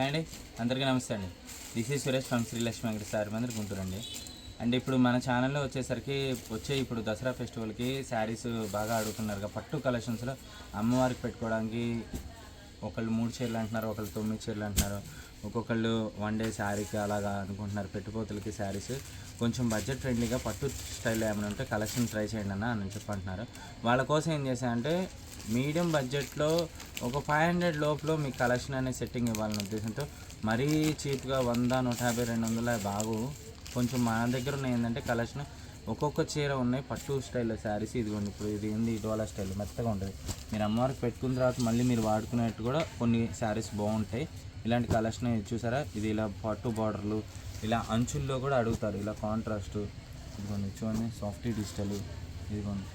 Hi అండి. అందరికీ నమస్తే అండి. This is Suresh from Srilakshmi Venkata Sari Mandir Guntur అండి. అండ్ ఇప్పుడు మన ఛానల్లో వచ్చేసరికి వచ్చే ఇప్పుడు దసరా ఫెస్టివల్కి శారీస్ బాగా అడుగుతున్నారు పట్టు కలెక్షన్స్లో అమ్మవారికి పెట్టుకోవడానికి ఒకళ్ళు మూడు చీరలు అంటున్నారు ఒకళ్ళు తొమ్మిది చీరలు అంటున్నారు. ఒక్కొక్కళ్ళు వన్ డే శారీకి అలాగా అనుకుంటున్నారు పెట్టుపోతులకి శారీస్ కొంచెం బడ్జెట్ ఫ్రెండ్లీగా పట్టు స్టైల్ ఏమైనా ఉంటే కలెక్షన్ ట్రై చేయండి అన్న అని చెప్పంటున్నారు. వాళ్ళ కోసం ఏం చేశానంటే మీడియం బడ్జెట్లో ఒక ఫైవ్ హండ్రెడ్ లోపల మీకు కలెక్షన్ అనే సెట్టింగ్ ఇవ్వాలనే ఉద్దేశంతో మరీ చీప్గా వంద నూట యాభై రెండు వందల బాగు. కొంచెం మన దగ్గర ఉన్న ఏంటంటే కలెక్షన్ ఒక్కొక్క చీర ఉన్నాయి పట్టు స్టైల్ శారీస్ ఇదిగోండి ఇప్పుడు ఇది ఏంది ఇటువల స్టైల్ మెత్తగా ఉంటుంది. మీరు అమ్మవారికి పెట్టుకున్న తర్వాత మళ్ళీ మీరు వాడుకునేట్టు కూడా కొన్ని శారీస్ బాగుంటాయి. ఇలాంటి కలెక్షన్ చూసారా? ఇది ఇలా పట్టు బార్డర్లు ఇలా అంచుల్లో కూడా అడుగుతారు. ఇలా కాంట్రాస్ట్ ఇదిగోండి చూడండి సాఫ్ట్ డిజిటల్ ఇదిగోండి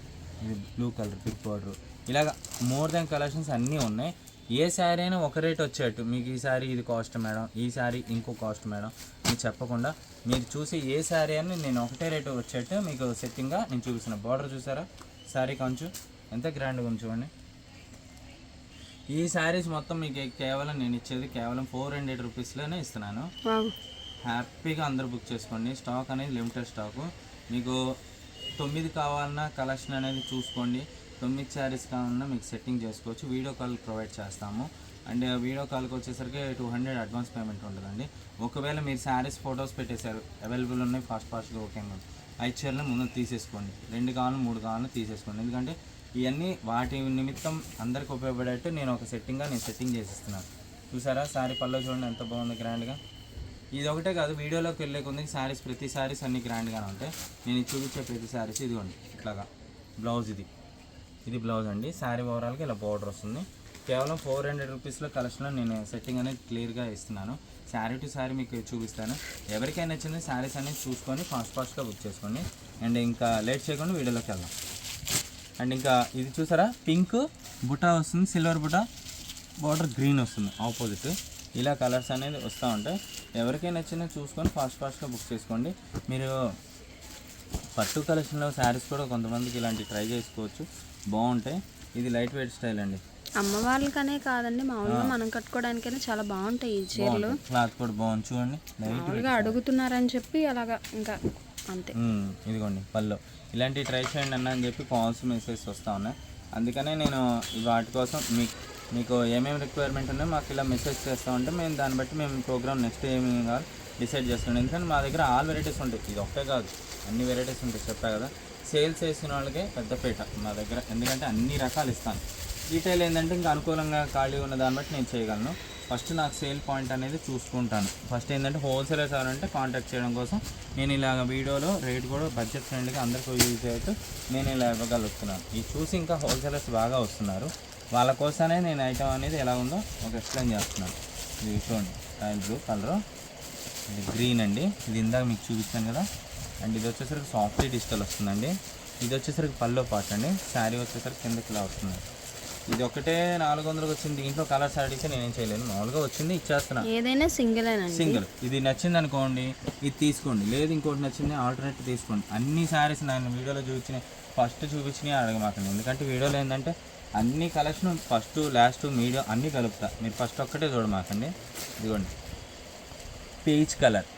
ఇది బ్లూ కలర్ పిక్ బార్డర్ ఇలాగ మోర్ దాన్ కలెక్షన్స్ అన్నీ ఉన్నాయి. ఏ శారీ అయినా ఒక రేట్ వచ్చేట్టు. మీకు ఈ శారీ ఇది కాస్ట్ మేడం ఈ శారీ ఇంకో కాస్ట్ మేడం మీరు చెప్పకుండా మీరు చూసి ఏ శారీ అని నేను ఒకటే రేటు వచ్చేట్టు మీకు సెట్టింగ్గా నేను చూపిస్తున్నా. బార్డర్ చూసారా? శారీ కంచు. ఎంత గ్రాండ్గా ఉంది చూడండి. ఈ శారీస్ మొత్తం మీకు కేవలం నేను ఇచ్చేది కేవలం ఫోర్ హండ్రెడ్ రూపీస్లోనే ఇస్తున్నాను. హ్యాపీగా అందరూ బుక్ చేసుకోండి. స్టాక్ అనేది లిమిటెడ్ స్టాకు. మీకు తొమ్మిది కావాలన్నా కలెక్షన్ అనేది చూసుకోండి. తొమ్మిది శారీస్ కావాలన్నా మీకు సెట్టింగ్ చేసుకోవచ్చు. వీడియో కాల్ ప్రొవైడ్ చేస్తాము. అండ్ వీడియో కాల్కి వచ్చేసరికి టూ హండ్రెడ్ అడ్వాన్స్ పేమెంట్ ఉంటుందండి. ఒకవేళ మీరు శారీస్ ఫొటోస్ పెట్టేశారు. అవైలబుల్ ఉన్నాయి ఫాస్ట్ ఫాస్ట్గా ఓకే ఐదు చీరలు ముందు తీసేసుకోండి. రెండు కావాలి మూడు కావాలని తీసేసుకోండి. ఎందుకంటే ఇవన్నీ వాటి నిమిత్తం అందరికి ఉపయోగపడేట్టు నేను ఒక సెట్టింగ్గా నేను సెట్టింగ్ చేసిస్తున్నాను. చూసారా? శారీ పళ్ళో చూడండి ఎంత బాగుంది గ్రాండ్గా. ఇది ఒకటే కాదు వీడియోలోకి వెళ్ళే కొంది శారీస్ ప్రతి శారీస్ అన్ని గ్రాండ్గానే ఉంటాయి. నేను చూపించే ప్రతి శారీస్ ఇదిగోండి ఇట్లాగా. బ్లౌజ్ ఇది. ఇది బ్లౌజ్ అండి. శారీ ఓవరాల్కి ఇలా బార్డర్ వస్తుంది. కేవలం ఫోర్ హండ్రెడ్ రూపీస్లో కలెక్షన్లో నేను సెట్టింగ్ అనేది క్లియర్గా ఇస్తున్నాను. శారీ టు శారీ మీకు చూపిస్తాను. ఎవరికైనా నచ్చింది శారీస్ అనేది చూసుకొని ఫాస్ట్ ఫాస్ట్గా బుక్ చేసుకోండి. అండ్ ఇంకా లేట్ చేయకుండా వీడియోలోకి వెళ్దాం. అండ్ ఇంకా ఇది చూసారా? పింక్ బుట్ట వస్తుంది సిల్వర్ బుట్ట బార్డర్ గ్రీన్ వస్తుంది ఆపోజిట్ ఇలా కలర్స్ అనేది వస్తూ ఉంటాయి. ఎవరికైనా నచ్చినా చూసుకొని ఫాస్ట్ ఫాస్ట్గా బుక్ చేసుకోండి. మీరు పట్టు కలెక్షన్లో శారీస్ కూడా కొంతమందికి ఇలాంటి ట్రై చేసుకోవచ్చు. బాగుంటాయి. ఇది లైట్ వెయిట్ స్టైల్ అండి. అమ్మ వాళ్ళకనే కాదండి మామూలుగా మనం కట్టుకోవడానికైనా చాలా బాగుంటాయి ఈ చీరలు. క్లాత్ కూడా బాగుంది. చూడండి. మామూలుగా అడుగుతున్నారని చెప్పి అలాగా ఇంకా అంతే. ఇదిగోండి పళ్ళు. ఇలాంటి ట్రై చేయండి అన్న అని చెప్పి కాల్స్ మెసేజ్ వస్తూ ఉన్నాయి. అందుకనే నేను వాటి కోసం మీకు మీకు ఏమేమి రిక్వైర్మెంట్ ఉన్నాయో మాకు ఇలా మెసేజ్ చేస్తూ ఉంటే మేము దాన్ని బట్టి మేము ప్రోగ్రామ్ నెక్స్ట్ ఏమి కావాలి డిసైడ్ చేస్తున్నాం ఎందుకంటే మా దగ్గర ఆల్ వెరైటీస్ ఉంటాయి. ఇది ఒకటే కాదు. అన్ని వెరైటీస్ ఉంటాయి. చెప్పా కదా. సేల్స్ చేసిన వాళ్ళకే పెద్ద పేట మా దగ్గర. ఎందుకంటే అన్ని రకాలు ఇస్తాను. డీటెయిల్ ఏంటంటే ఇంకా అనుకూలంగా ఖాళీ ఉన్న దాన్ని బట్టి నేను చేయగలను. ఫస్ట్ నాకు సేల్ పాయింట్ అనేది చూసుకుంటాను. ఫస్ట్ ఏంటంటే హోల్సేలర్స్ ఎవరంటే కాంటాక్ట్ చేయడం కోసం నేను ఇలాగ వీడియోలో రేట్ కూడా బడ్జెట్ ఫ్రెండ్గా అందరికీ యూజ్ అయ్యేట్టు నేను ఇలా ఇవ్వగలుగుతున్నాను. ఇది చూసి ఇంకా హోల్సేలర్స్ బాగా వస్తున్నారు. వాళ్ళ కోసమే నేను ఐటమ్ అనేది ఎలా ఉందో ఒక ఎక్స్ప్లెయిన్ చేస్తున్నాను. ఇది చూడండి రాయల్ బ్లూ కలర్ ఇది గ్రీన్ అండి. ఇది ఇందాక మీకు చూపించాను కదా. అండ్ ఇది వచ్చేసరికి సాఫ్ట్ డిజిటల్ వస్తుందండి. ఇది వచ్చేసరికి పల్లో పాట అండి. శారీ వచ్చేసరికి కిందకి ఇలా వస్తుంది. ఇది ఒకటే నాలుగు వందలకు వచ్చింది. దీంట్లో కలర్స్ అడిగితే నేనేం చేయలేను. మామూలుగా వచ్చింది ఇచ్చేస్తున్నా. ఏదైనా సింగిలేనండి సింగిల్ ఇది నచ్చింది అనుకోండి ఇది తీసుకోండి. లేదు ఇంకోటి నచ్చింది ఆల్టర్నేట్ తీసుకోండి. అన్ని శారీస్ నేను వీడియోలో చూపించిన ఫస్ట్ చూపించినవి అడగమాకండి. ఎందుకంటే వీడియోలో ఏంటంటే అన్ని కలెక్షన్ ఫస్ట్ లాస్ట్ మీడియం అన్నీ కలుపుతా. మీరు ఫస్ట్ ఒక్కటే చూడమాకండి. ఇదిగోండి. పీచ్ కలర్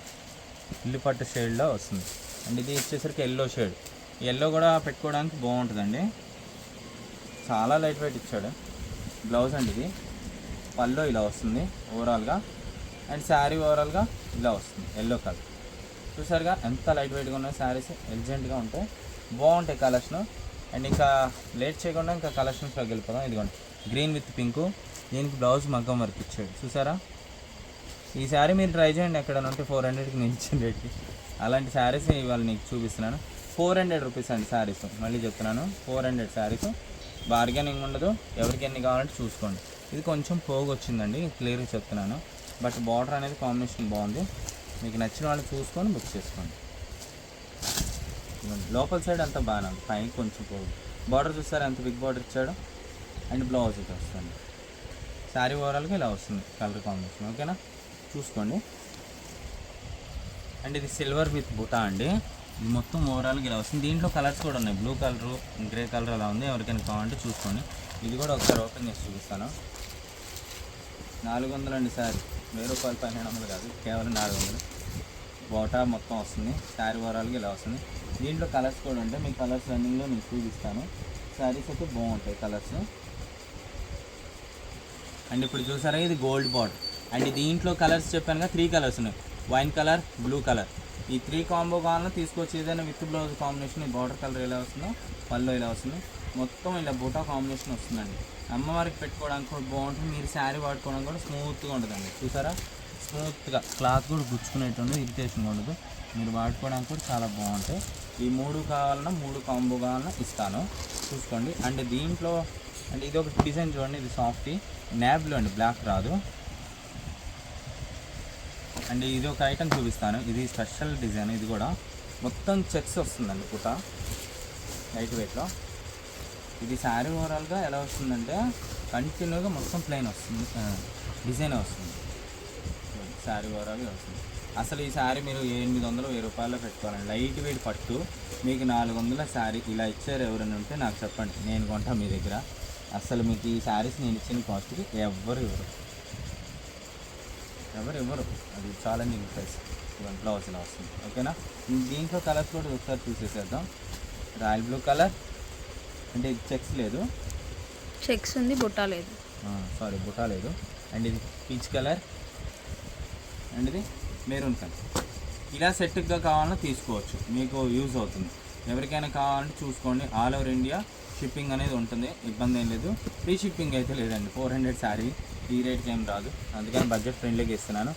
ఇల్లు పట్టు షేడ్లో వస్తుంది. అండ్ ఇది వచ్చేసరికి ఎల్లో షేడ్ ఎల్లో కూడా పెట్టుకోవడానికి బాగుంటుందండి. చాలా లైట్ వెయిట్ ఇచ్చాడు. బ్లౌజ్ అండి ఇది. పల్లో ఇలా వస్తుంది ఓవరాల్గా అండ్ శారీ ఓవరాల్గా ఇలా వస్తుంది. ఎల్లో కలర్ చూసారుగా ఎంత లైట్ వెయిట్గా ఉన్నాయి శారీస్ ఎలిజెంట్గా ఉంటాయి. బాగుంటాయి కలర్స్ను అండ్ ఇంకా లేట్ చేయకుండా ఇంకా కలెక్షన్స్లోకి వెళ్ళిపోదాం. ఇదిగోండి. గ్రీన్ విత్ పింకు దీనికి బ్లౌజ్ మగ్గం వర్క్ ఇచ్చాడు. చూసారా? ఈ శారీ మీరు ట్రై చేయండి. ఎక్కడ ఉంటే ఫోర్ హండ్రెడ్కి నేను ఇచ్చిన రేట్కి అలాంటి శారీస్ ఇవాళ నీకు చూపిస్తున్నాను. ఫోర్ హండ్రెడ్ రూపీస్ అండి శారీస్ మళ్ళీ చెప్తున్నాను. ఫోర్ హండ్రెడ్ శారీస్ బార్గెనింగ్ ఉండదు. ఎవరికి ఎన్ని కావాలంటే చూసుకోండి. ఇది కొంచెం పోగు వచ్చిందండి. క్లియర్గా చెప్తున్నాను. బట్ బార్డర్ అనేది కాంబినేషన్ బాగుంది. మీకు నచ్చిన వాళ్ళు చూసుకొని బుక్ చేసుకోండి. ఉంది లోపల సైడ్ అంతా బాగానే ఉంది. పైన కొంచెం పోదు. బార్డర్ చూస్తారా ఎంత బిగ్ బార్డర్ ఇచ్చాడు? అండ్ బ్లౌజ్ ఇది వస్తుంది. శారీ ఓవరాల్గా ఇలా వస్తుంది కలర్ కాంబినేషన్ ఓకేనా చూసుకోండి. అండ్ ఇది సిల్వర్ విత్ బుటా అండి. ఇది మొత్తం ఓవరాల్గా ఇలా వస్తుంది. దీంట్లో కలర్స్ కూడా ఉన్నాయి. బ్లూ కలరు గ్రే కలర్ అలా ఉంది. ఎవరికైనా కావాలంటే చూసుకోండి. ఇది కూడా ఒకసారి ఓపెన్ చేసి చూపిస్తాను. నాలుగు వందలు అండి సారీ వెయ్యి రూపాయలు పదిహేను వందలు కాదు. కేవలం నాలుగు వందలు. బోటా మొత్తం వస్తుంది. శారీ ఓవరాల్గా ఇలా వస్తుంది. దీంట్లో కలర్స్ కూడా ఉంటాయి. మీ కలర్స్ రన్నింగ్లో మీకు చూపిస్తాను శారీస్ అయితే బాగుంటాయి కలర్స్. అండ్ ఇప్పుడు చూసారా ఇది గోల్డ్ బాట్ అండ్ దీంట్లో కలర్స్ చెప్పాను కదా త్రీ కలర్స్ ఉన్నాయి. Wine colour blue colour. ఈ త్రీ కాంబో కావాలన్నా తీసుకొచ్చి ఏదైనా విత్ బ్లౌజ్ కాంబినేషన్ ఈ బార్డర్ కలర్ ఎలా వస్తుందో పళ్ళు ఇలా వస్తుంది మొత్తం ఇలా బూటా కాంబినేషన్ వస్తుందండి. అమ్మవారికి పెట్టుకోవడానికి కూడా బాగుంటుంది. మీరు శారీ వాడుకోవడానికి కూడా స్మూత్గా ఉంటుందండి. చూసారా? స్మూత్గా క్లాత్ కూడా గుచ్చుకునేట్టు ఇరిటేషన్ ఉండదు. మీరు వాడుకోవడానికి కూడా చాలా బాగుంటాయి. ఈ మూడు కావాలన్నా మూడు కాంబో కావాలన్నా ఇస్తాను. చూసుకోండి. అండ్ దీంట్లో అంటే ఇది ఒక డిజైన్ చూడండి ఇది సాఫ్టీ న్యాబ్లో అండి బ్లాక్ రాదు. అండ్ ఇది ఒక ఐటమ్ చూపిస్తాను. ఇది స్పెషల్ డిజైన్ ఇది కూడా. మొత్తం చెక్స్ వస్తుందండి పూట లైట్ వెయిట్లో ఇది శారీ ఓవరాల్గా ఎలా వస్తుందంటే కంటిన్యూగా మొత్తం ప్లెయిన్ వస్తుంది. డిజైన్ వస్తుంది. శారీ ఓవరాల్గా వస్తుంది. అసలు ఈ శారీ మీరు ఎనిమిది వందలు వెయ్యి రూపాయల్లో పెట్టుకోవాలండి లైట్ వెయిట్ పట్టు. మీకు నాలుగు వందల శారీ ఇలా ఇచ్చారు ఎవరైనా ఉంటే నాకు చెప్పండి. నేను కొంటా మీ దగ్గర. అసలు మీకు ఈ శారీస్ నేను ఇచ్చిన కాస్ట్కి ఎవ్వరు ఇవ్వరు. ఎవరు ఇవ్వరు. అది ఛాలెంజింగ్ ప్రైస్ ఇవన్నీ బ్లౌజ్ ఇలా వస్తుంది. ఓకేనా? దీంట్లో కలర్స్ కూడా ఒకసారి చూసేసేద్దాం. Royal blue colour. అంటే ఇది చెక్స్ లేదు. చెక్స్ ఉంది బుట్ట లేదు. సారీ బుటా లేదు. అండ్ ఇది పీచ్ కలర్. అండ్ ఇది మెరూన్ కలర్. ఇలా సెట్గా కావాలన్నా తీసుకోవచ్చు. మీకు యూజ్ అవుతుంది. ఎవరికైనా కావాలంటే చూసుకోండి. ఆల్ ఓవర్ ఇండియా షిప్పింగ్ అనేది ఉంటుంది. ఇబ్బంది ఏం లేదు. ఫ్రీ షిప్పింగ్ అయితే లేదండి. Four hundred sari. ఈ రేట్కి ఏం రాదు. అందుకని బడ్జెట్ ఫ్రెండ్లీగా ఇస్తున్నాను.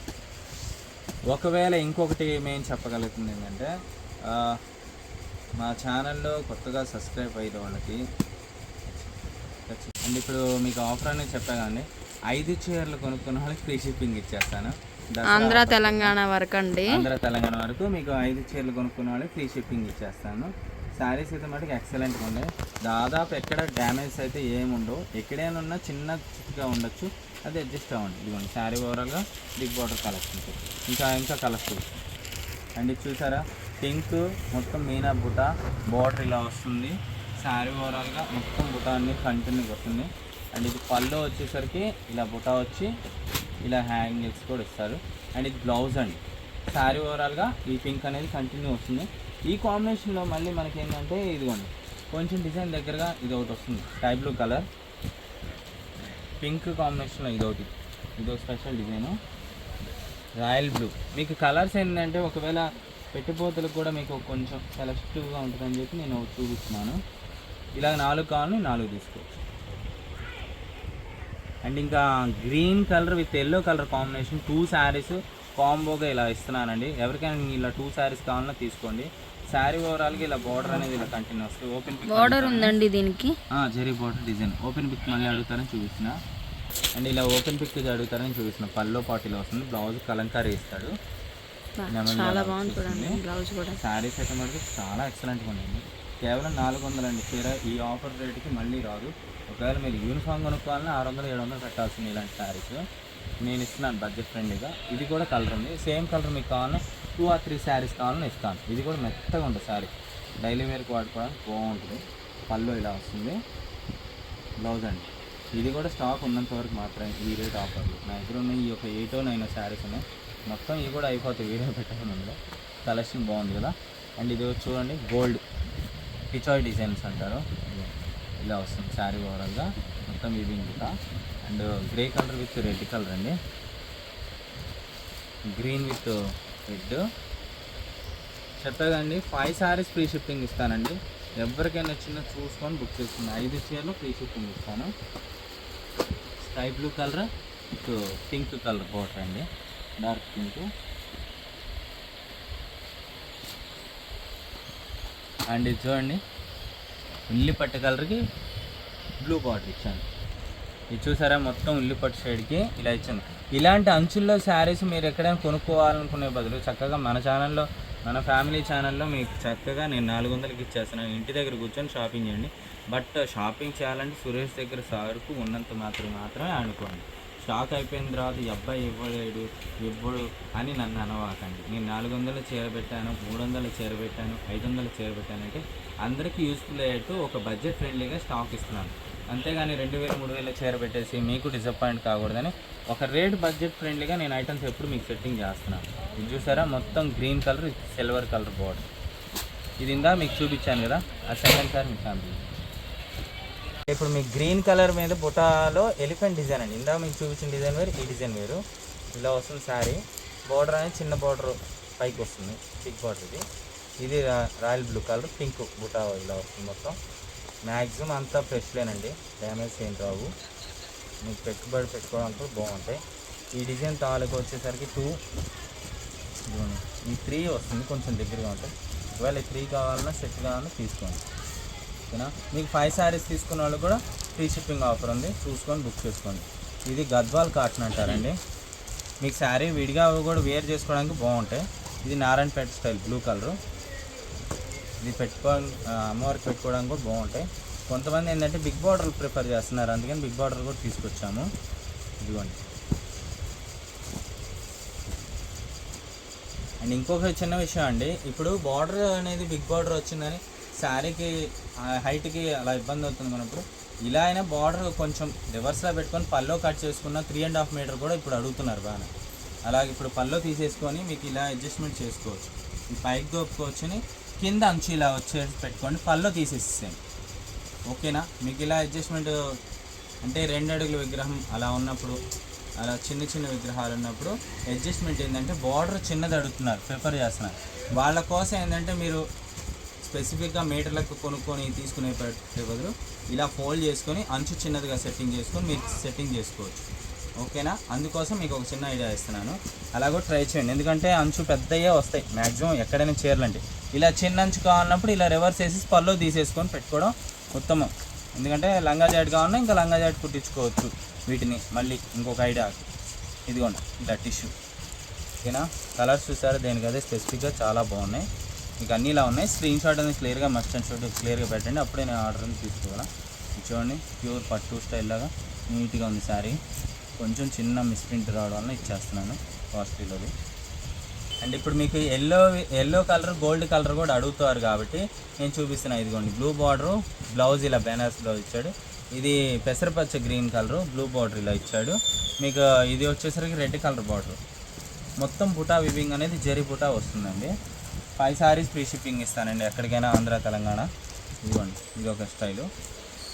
ఒకవేళ ఇంకొకటి మేము చెప్పగలుగుతుంది ఏంటంటే మా ఛానల్లో కొత్తగా సబ్స్క్రైబ్ అయిన వాళ్ళకి అండ్ ఇప్పుడు మీకు ఆఫర్ అనేది చెప్పా ఐదు చీరలు కొనుక్కున్న వాళ్ళకి ఫ్రీ షిప్పింగ్ ఇచ్చేస్తాను. ఆంధ్ర. తెలంగాణ వరకు అండి. ఆంధ్ర తెలంగాణ వరకు మీకు ఐదు చీరలు కొనుక్కున్న వాళ్ళకి ఫ్రీ షిప్పింగ్ ఇచ్చేస్తాను. శారీస్ అయితే మటుకు ఎక్సలెంట్గా ఉన్నాయి. దాదాపు ఎక్కడ డ్యామేజ్ అయితే ఏమి ఉండవు ఎక్కడైనా ఉన్నా చిన్న చిట్టుగా ఉండొచ్చు. అది అడ్జస్ట్ అవ్వండి. ఇదిగోండి శారీ ఓవరాల్గా బిగ్ బార్డర్ కలెక్షన్ ఇంకా ఇంకా కలర్ఫుల్ అండ్ ఇది చూసారా? పింక్ మొత్తం మీనా బుట్ట బార్డర్ ఇలా వస్తుంది. శారీ ఓవరాల్గా మొత్తం బుట్ట అన్ని కంటిన్యూగా వస్తుంది అండ్ ఇది పళ్ళు వచ్చేసరికి ఇలా బుట్ట వచ్చి ఇలా హ్యాంగిల్స్ కూడా ఇస్తారు. అండ్ ఇది బ్లౌజ్ అండి. శారీ ఓవరాల్గా ఈ పింక్ అనేది కంటిన్యూ వస్తుంది. ఈ కాంబినేషన్లో మళ్ళీ మనకి ఏంటంటే ఇదిగోండి కొంచెం డిజైన్ దగ్గరగా ఇది ఒకటి వస్తుంది. Sky blue colour. పింక్ కాంబినేషన్లో ఇది ఒకటి ఇది ఒక స్పెషల్ డిజైను. Royal blue. మీకు కలర్స్ ఏంటంటే ఒకవేళ పెట్టిపోతలకు కూడా మీకు కొంచెం సెలెక్టివ్గా ఉంటుందని చెప్పి నేను చూపిస్తున్నాను. ఇలా నాలుగు కావాలని నాలుగు తీసుకోవచ్చు. అండ్ ఇంకా green colour with yellow colour combination two saris కాంబోగా ఇలా ఇస్తున్నానండి ఎవరికైనా ఇలా టూ శారీస్ కావాలన్నా తీసుకోండి. శారీ ఓవరాల్గా ఇలా బార్డర్ అనేది ఇలా కంటిన్యూ వస్తుంది. ఓపెన్ బార్డర్ ఉందండి దీనికి. Zari border design open pick మళ్ళీ అడుగుతారని చూపించిన అండ్ ఇలా ఓపెన్ పిక్ అడుగుతారని చూపించిన పల్లో పాటిలో వస్తుంది. బ్లౌజ్ కలంకారీ ఇస్తాడు. చాలా బాగుంది చూడండి. బ్లౌజ్ కూడా. శారీస్ అయితే మనకి చాలా ఎక్సలెంట్గా ఉన్నాయండి కేవలం నాలుగు వందలు అండి చీర ఈ ఆఫర్ రేట్కి మళ్ళీ రాదు. ఒకవేళ మీరు యూనిఫామ్ కొనుక్కోవాలన్నా ఆరు వందలు ఏడు వందలు పెట్టాల్సింది ఇలాంటి శారీస్. నేను ఇస్తున్నాను బడ్జెట్ ఫ్రెండ్లీగా ఇది కూడా కలర్ ఉంది. సేమ్ కలర్ మీకు కావాలన్నా టూ ఆర్ త్రీ శారీస్ కావాలని ఇస్తాను. ఇది కూడా మెత్తగా ఉంటుంది శారీ. డైలీ వేర్కి వాడుకోవడానికి బాగుంటుంది. పళ్ళు ఇలా వస్తుంది. బ్లౌజ్ అండి. ఇది కూడా స్టాక్ ఉన్నంత వరకు మాత్రమే ఈ రేట్ ఆఫర్లు నా దగ్గర ఉన్న ఈ యొక్క ఎయిటో నైన్ శారీస్ ఉన్నాయి. మొత్తం ఇవి కూడా అయిపోతాయి. వీడియో పెట్టడం కలెక్షన్ బాగుంది కదా. అండ్ ఇది చూడండి గోల్డ్ పిచాయ్ డిజైన్స్ అంటారు. ఇలా వస్తుంది శారీ ఓవరాల్గా. మొత్తం వీవింగ్ కూడా and grey colour with red colour అండి. Green with red. చెప్పేదండి five saris free shipping ఇస్తానండి. ఎవరికైనా చిన్న చూసుకొని బుక్ చేసుకుని ఐదు చీరలు ఫ్రీ షిప్పింగ్ ఇస్తాను. Sky blue colour with pink colour border అండి. డార్క్ పింక్ అండ్ ఇది చూడండి. ఉల్లి పట్టు కలర్కి బ్లూ బార్డర్ ఇచ్చాను. ఇది చూసారా? మొత్తం ఉల్లిపట్టు షేడ్కి ఇలా ఇచ్చాను. ఇలాంటి అంచుల్లో శారీస్ మీరు ఎక్కడైనా కొనుక్కోవాలనుకునే బదులు చక్కగా మన ఛానల్లో మన ఫ్యామిలీ ఛానల్లో మీకు చక్కగా నేను నాలుగు వందలకి ఇచ్చేస్తున్నాను ఇంటి దగ్గర కూర్చొని షాపింగ్ చేయండి. బట్ షాపింగ్ చేయాలంటే సురేష్ దగ్గర సార్కు ఉన్నంత మాత్రం మాత్రమే అనుకోండి షాక్ అయిపోయిన తర్వాత ఈ అబ్బాయి ఇవ్వలేడు ఇవ్వడు అని నన్ను అనవాకండి. నేను నాలుగు వందలు చేరబెట్టాను మూడు వందలు చేరబెట్టాను ఐదు వందలు చేరబెట్టాను అంటే అందరికీ యూస్ఫుల్ అయ్యేట్టు ఒక బడ్జెట్ ఫ్రెండ్లీగా స్టాక్ ఇస్తున్నాను. అంతేగాని రెండు వేలు మూడు వేలు చేరబెట్టేసి మీకు డిసప్పాయింట్ కాకూడదని ఒక రేట్ బడ్జెట్ ఫ్రెండ్లీగా నేను ఐటమ్స్ ఎప్పుడు మీకు సెట్టింగ్ చేస్తున్నాను. ఇది చూసారా? మొత్తం green colour silver colour border ఇది ఇందా? మీకు చూపించాను కదా. ఆ సెకండ్ సార్ మీకు శాంపిల్ ఇప్పుడు మీ గ్రీన్ కలర్ మీద బుటాలో ఎలిఫెంట్ డిజైన్ అండి. ఇందా మీకు చూపించిన డిజైన్ వేరు ఈ డిజైన్ వేరు. ఇలా వస్తుంది శారీ. బోర్డర్ అనేది చిన్న బార్డర్ పైకి వస్తుంది. పిక్ బార్డర్ ఇది. ఇది రాయల్ బ్లూ కలర్ పింక్ బుటా ఇలా వస్తుంది మొత్తం. మ్యాక్సిమం అంతా ఫ్రెష్లేనండి. డ్యామేజ్ ఏం రావు. మీకు పెట్టుబడి పెట్టుకోవడానికి బాగుంటాయి. ఈ డిజైన్ తాలూకు వచ్చేసరికి టూ ఈ త్రీ వస్తుంది. కొంచెం దగ్గరగా ఉంటాయి. ఒకవేళ త్రీ కావాలన్నా సెట్ కావాలన్నా తీసుకోండి. ఓకేనా మీకు ఫైవ్ శారీస్ తీసుకున్న వాళ్ళు కూడా ఫ్రీ షిప్పింగ్ ఆఫర్ ఉంది. చూసుకొని బుక్ చేసుకోండి. ఇది గద్వాల్ కాటన్ అంటారండి. మీకు శారీ విడిగా అవి కూడా వేర్ చేసుకోవడానికి బాగుంటాయి. ఇది నారాయణపేట స్టైల్ బ్లూ కలరు ఇది పెట్టుకో అమ్మవారికి పెట్టుకోవడానికి కూడా బాగుంటాయి. కొంతమంది ఏంటంటే బిగ్ బార్డర్ ప్రిఫర్ చేస్తున్నారు. అందుకని బిగ్ బార్డర్ కూడా తీసుకొచ్చాము. ఇదిగోండి. అండ్ ఇంకొక చిన్న విషయం అండి. ఇప్పుడు బార్డర్ అనేది బిగ్ బార్డర్ వచ్చిందని శారీకి హైట్కి అలా ఇబ్బంది అవుతుంది మనప్పుడు. ఇలా అయినా బార్డర్ కొంచెం రివర్స్లో పెట్టుకొని పల్లో కట్ చేసుకున్న త్రీ అండ్ హాఫ్ మీటర్ కూడా ఇప్పుడు అడుగుతున్నారు బాగా అలాగే ఇప్పుడు పల్లో తీసేసుకొని మీకు ఇలా అడ్జస్ట్మెంట్ చేసుకోవచ్చు. ఈ పైకి దోపుకోవచ్చని కింద అంచు ఇలా వచ్చేసి పెట్టుకోండి పల్లో తీసేసేయండి. ఓకేనా? మీకు ఇలా అడ్జస్ట్మెంట్ అంటే రెండు అడుగుల విగ్రహం అలా ఉన్నప్పుడు అలా చిన్న చిన్న విగ్రహాలు ఉన్నప్పుడు అడ్జస్ట్మెంట్ ఏంటంటే బార్డర్ చిన్నది అడుగుతున్నారు ప్రిఫర్ చేస్తున్నారు. వాళ్ళ కోసం ఏంటంటే మీరు స్పెసిఫిక్గా మీటర్లకు కొనుక్కొని తీసుకునే పెట్టే బదులు ఇలా ఫోల్డ్ చేసుకొని అంచు చిన్నదిగా సెట్టింగ్ చేసుకొని మీరు సెట్టింగ్ చేసుకోవచ్చు. ఓకేనా? అందుకోసం మీకు ఒక చిన్న ఐడియా ఇస్తున్నాను. అలాగో ట్రై చేయండి. ఎందుకంటే అంచు పెద్దయ్యే వస్తాయి. మ్యాక్సిమం ఎక్కడైనా చీరలండి ఇలా చిన్న అంచు కావాలన్నప్పుడు ఇలా రివర్స్ వేసి పళ్ళు తీసేసుకొని పెట్టుకోవడం ఉత్తమం. ఎందుకంటే లంగా జాట్ కావాలన్నా ఇంకా లంగా జాట్ కుట్టించుకోవచ్చు వీటిని. మళ్ళీ ఇంకొక ఐడియా. ఇదిగోండి. ఇలా టిష్యూ. ఓకేనా? కలర్స్ చూసారా? దేనికి అదే స్పెసిఫిక్గా చాలా బాగున్నాయి. మీకు అన్నీ ఇలా ఉన్నాయి. స్క్రీన్ షాట్ అనేది క్లియర్గా మస్ట్ అండ్ షాట్ క్లియర్గా పెట్టండి. అప్పుడే నేను ఆర్డర్ అనేది తీసుకోవాలా? చూడండి ప్యూర్ పట్టు స్టైల్ లాగా నీట్గా ఉంది శారీ కొంచెం చిన్న మిస్ప్రింట్ రావడం వల్ల ఇచ్చేస్తున్నాను కాస్ట్లీలోది అండ్ ఇప్పుడు మీకు yellow yellow colour gold colour కూడా అడుగుతారు కాబట్టి నేను చూపిస్తున్నాను ఇదిగోండి బ్లూ బార్డరు బ్లౌజ్ ఇలా బ్యానర్స్ బ్లౌజ్ ఇచ్చాడు. ఇది పెసరపచ్చ గ్రీన్ కలరు బ్లూ బార్డర్ ఇలా ఇచ్చాడు. మీకు ఇది వచ్చేసరికి రెడ్ కలర్ బార్డర్ మొత్తం బుటా వివింగ్ అనేది జరీ బుటా వస్తుందండి. ఫైవ్ సారీస్ ఫ్రీ షిప్పింగ్ ఇస్తానండి ఎక్కడికైనా ఆంధ్ర తెలంగాణ. ఇదిగోండి ఇది ఒక స్టైలు.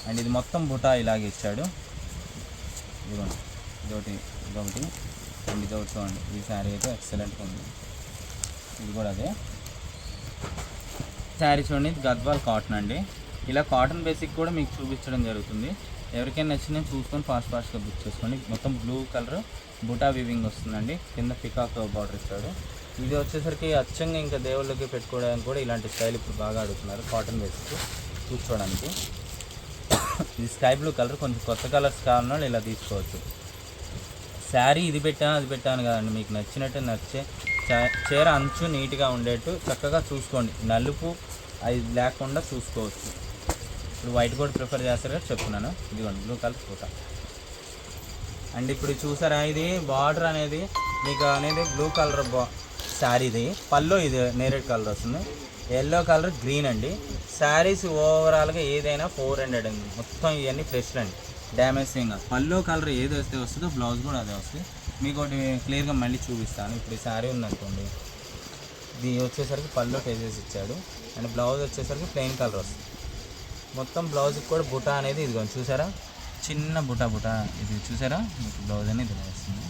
అండ్ ఇది మొత్తం బుటా ఇలాగే ఇచ్చాడు. ఇదిగోండి ఇదొకటి ఇదొకటి అండ్ ఇదొకటి చూడండి. ఈ శారీ అయితే ఎక్సలెంట్గా ఉంది. ఇది కూడా అదే. శారీ చూడండి ఇది గద్వాల్ కాటన్ అండి. ఇలా కాటన్ బేసిక్ కూడా మీకు చూపించడం జరుగుతుంది. ఎవరికైనా నచ్చిన చూసుకొని ఫాస్ట్ ఫాస్ట్గా బుక్ చేసుకోండి. మొత్తం బ్లూ కలర్ బుటా వివింగ్ వస్తుందండి. కింద పికాక్ బార్డర్ ఇచ్చాడు. ఇది వచ్చేసరికి అచ్చంగా ఇంకా దేవుళ్ళకి పెట్టుకోవడానికి కూడా ఇలాంటి స్టైల్ ఇప్పుడు బాగా అడుగుతున్నారు కాటన్ వేస్ట్ కూర్చోవడానికి ఇది స్కై బ్లూ కలర్ కొంచెం కొత్త కలర్స్ కావాలన్నా ఇలా తీసుకోవచ్చు. శారీ ఇది పెట్టాను అది పెట్టాను కదండి మీకు నచ్చినట్టు నచ్చే చీర అంచు నీట్గా ఉండేట్టు చక్కగా చూసుకోండి. నలుపు అది లేకుండా చూసుకోవచ్చు. ఇప్పుడు వైట్ కూడా ప్రిఫర్ చేస్తారు కదా చెప్తున్నాను. ఇదిగోండి బ్లూ కలర్ ఫోట అండ్ ఇప్పుడు చూసారా ఇది బార్డర్ అనేది మీకు అనేది బ్లూ కలర్ బా శారీ ఇది. పళ్ళు ఇది నేరేడ్ కలర్ వస్తుంది. ఎల్లో కలర్ గ్రీన్ అండి. శారీస్ ఓవరాల్గా ఏదైనా ఫోర్ హండ్రెడ్ అండి. మొత్తం ఇవన్నీ ఫ్రెష్ అండి. డ్యామేజ్ ఏం కాదు. పల్లో కలర్ ఏది వస్తే వస్తుందో బ్లౌజ్ కూడా అదే వస్తుంది. మీకు ఒకటి క్లియర్గా మళ్ళీ చూపిస్తాను. ఇప్పుడు ఈ శారీ ఉందనుకోండి. ఇది వచ్చేసరికి పల్లో టేజెస్ ఇచ్చాడు. అండ్ బ్లౌజ్ వచ్చేసరికి ప్లెయిన్ కలర్ వస్తుంది. మొత్తం బ్లౌజ్కి కూడా బుటా అనేది ఇదిగోండి చూసారా? చిన్న బుటా బుటా ఇది చూసారా? మీకు బ్లౌజ్ అనేది వస్తుంది.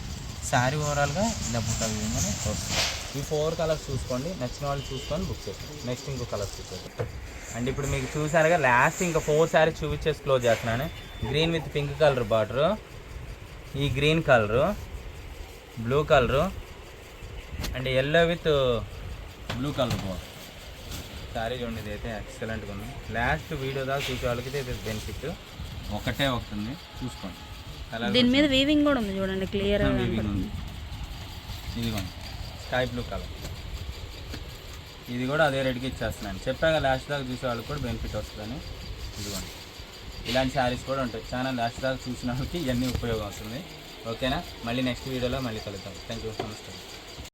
శారీ ఓవరాల్గా ఇలా బుటా విధంగానే వస్తుంది. ఈ ఫోర్ కలర్స్ చూసుకోండి. నచ్చిన వాళ్ళు చూసుకొని బుక్ చేసుకోండి నెక్స్ట్ ఇంకో కలర్స్ చూసుకోండి అండ్ ఇప్పుడు మీకు చూసారుగా లాస్ట్ ఇంకా ఫోర్ శారీస్ చూపించేసి క్లోజ్ చేస్తున్నాను. Green with pink colour border ఈ green colour blue colour and yellow with blue colour border sari చూడండి ఇది అయితే ఎక్సలెంట్గా ఉంది. లాస్ట్ వీడియో దాకా చూసే వాళ్ళకి ఇది బెనిఫిట్ ఒకటే ఒకటి చూసుకోండి. దీని మీద వీవింగ్ కూడా ఉంది చూడండి క్లియర్ వీవింగ్ ఉంది. ఇదిగోండి. Sky blue colour. ఇది కూడా అదే రేట్కి ఇచ్చేస్తున్నాను. చెప్పాక లాస్ట్ దాకా చూసే వాళ్ళకి కూడా బెనిఫిట్ వస్తుందని. ఇదిగోండి. ఇలాంటి శారీస్ కూడా ఉంటాయి. చాలా లాస్ట్ దాకా చూసిన వాళ్ళకి ఇవన్నీ ఉపయోగం వస్తుంది. ఓకేనా? మళ్ళీ నెక్స్ట్ వీడియోలో మళ్ళీ కలుద్దాం. థ్యాంక్ యూ నమస్తే